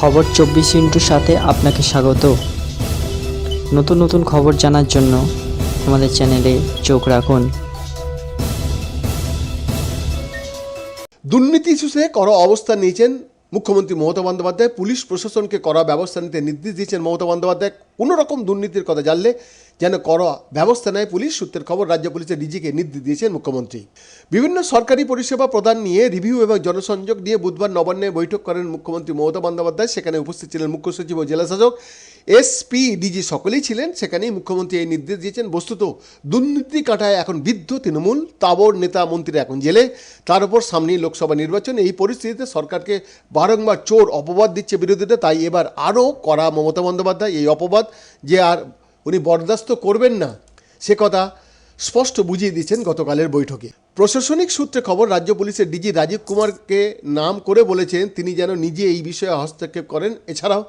খবর চব্বিশ ইন্টুর সাথে আপনাকে স্বাগত। নতুন নতুন খবর জানার জন্য আমাদের চ্যানেলে চোখ রাখুন। দুর্নীতি ইস্যুসে কড়া অবস্থান নিয়েছেন মুখ্যমন্ত্রী মমতা বন্দ্যোপাধ্যায়। পুলিশ প্রশাসনকে করা ব্যবস্থা নিতে নির্দেশ দিয়েছেন মমতা বন্দ্যোপাধ্যায়। কোনো রকম দুর্নীতির কথা জানলে যেন কড়া ব্যবস্থা নেয় পুলিশ, সূত্রের খবর রাজ্য পুলিশের ডিজিকে নির্দেশ দিয়েছেন মুখ্যমন্ত্রী। বিভিন্ন সরকারি পরিষেবা প্রদান নিয়ে রিভিউ এবং জনসংযোগ নিয়ে বুধবার নবান্নে বৈঠক করেন মুখ্যমন্ত্রী মমতা বন্দ্যোপাধ্যায়। সেখানে উপস্থিত ছিলেন মুখ্য সচিব ও জেলাশাসক এসপি ডিজি। সকলেই ছিলেন। সেখানেই মুখ্যমন্ত্রী এই নির্দেশ দিয়েছেন। বস্তুত দুর্নীতি কাটায় এখন বৃদ্ধ তৃণমূল, তাবর নেতা মন্ত্রীরা এখন জেলে। তার উপর সামনেই লোকসভা নির্বাচন। এই পরিস্থিতিতে সরকারকে বারংবার চোর অপবাদ দিচ্ছে বিরোধীরা। তাই এবার আরও করা মমতা বন্দ্যোপাধ্যায় এই অপবাদ যে আর উনি বরদাস্ত করবেন না, সে কথা স্পষ্ট বুঝিয়ে দিয়েছেন গতকালের বৈঠকে। প্রশাসনিক সূত্রে খবর, রাজ্য পুলিশের ডিজি রাজীব কুমারকে নাম করে বলেছেন তিনি যেন নিজে এই বিষয়ে হস্তক্ষেপ করেন। এছাড়াও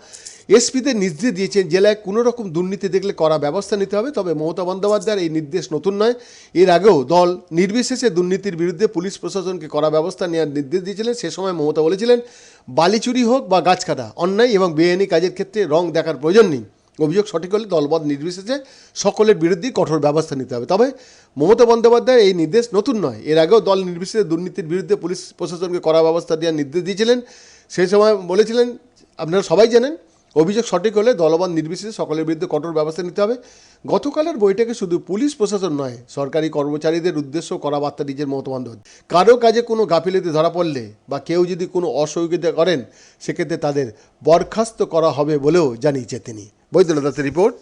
এসপিদের নির্দেশ দিয়েছেন, জেলায় কোনো রকম দুর্নীতি দেখলে করা ব্যবস্থা নিতে হবে। তবে মমতা বন্দ্যোপাধ্যায়ের এই নির্দেশ নতুন নয়। এর আগেও দল নির্বিশেষে দুর্নীতির বিরুদ্ধে পুলিশ প্রশাসনকে করা ব্যবস্থা নেওয়ার নির্দেশ দিয়েছিলেন। সে সময় মমতা বলেছিলেন বালিচুরি হোক বা গাছ কাটা, অন্যায় এবং বেআইনি কাজের ক্ষেত্রে রং দেখার প্রয়োজন নেই। অভিযোগ সঠিক হলে দলবদ নির্বিশেষে সকলের বিরুদ্ধেই কঠোর ব্যবস্থা নিতে হবে। তবে মমতা বন্দ্যোপাধ্যায় এই নির্দেশ নতুন নয়। এর আগেও দল নির্বিশেষে দুর্নীতির বিরুদ্ধে পুলিশ প্রশাসনকে কড়া ব্যবস্থা দেওয়ার নির্দেশ দিয়েছিলেন। সেই সময় বলেছিলেন, আপনারা সবাই জানেন, অভিযোগ সঠিক হলে দলবদ নির্বিশেষে সকলের বিরুদ্ধে কঠোর ব্যবস্থা নিতে হবে। গতকালের বৈঠকে শুধু পুলিশ প্রশাসন নয়, সরকারি কর্মচারীদের উদ্দেশ্য করা বার্তা দিয়েছেন মমতা বন্দ্যোপাধ্যায়। কারও কাজে কোনো গাফিলতি ধরা পড়লে বা কেউ যদি কোনো অসহযোগিতা করেন, সেক্ষেত্রে তাদের বরখাস্ত করা হবে বলেও জানিয়েছে তিনি। বৈদ্যনাথ রিপোর্ট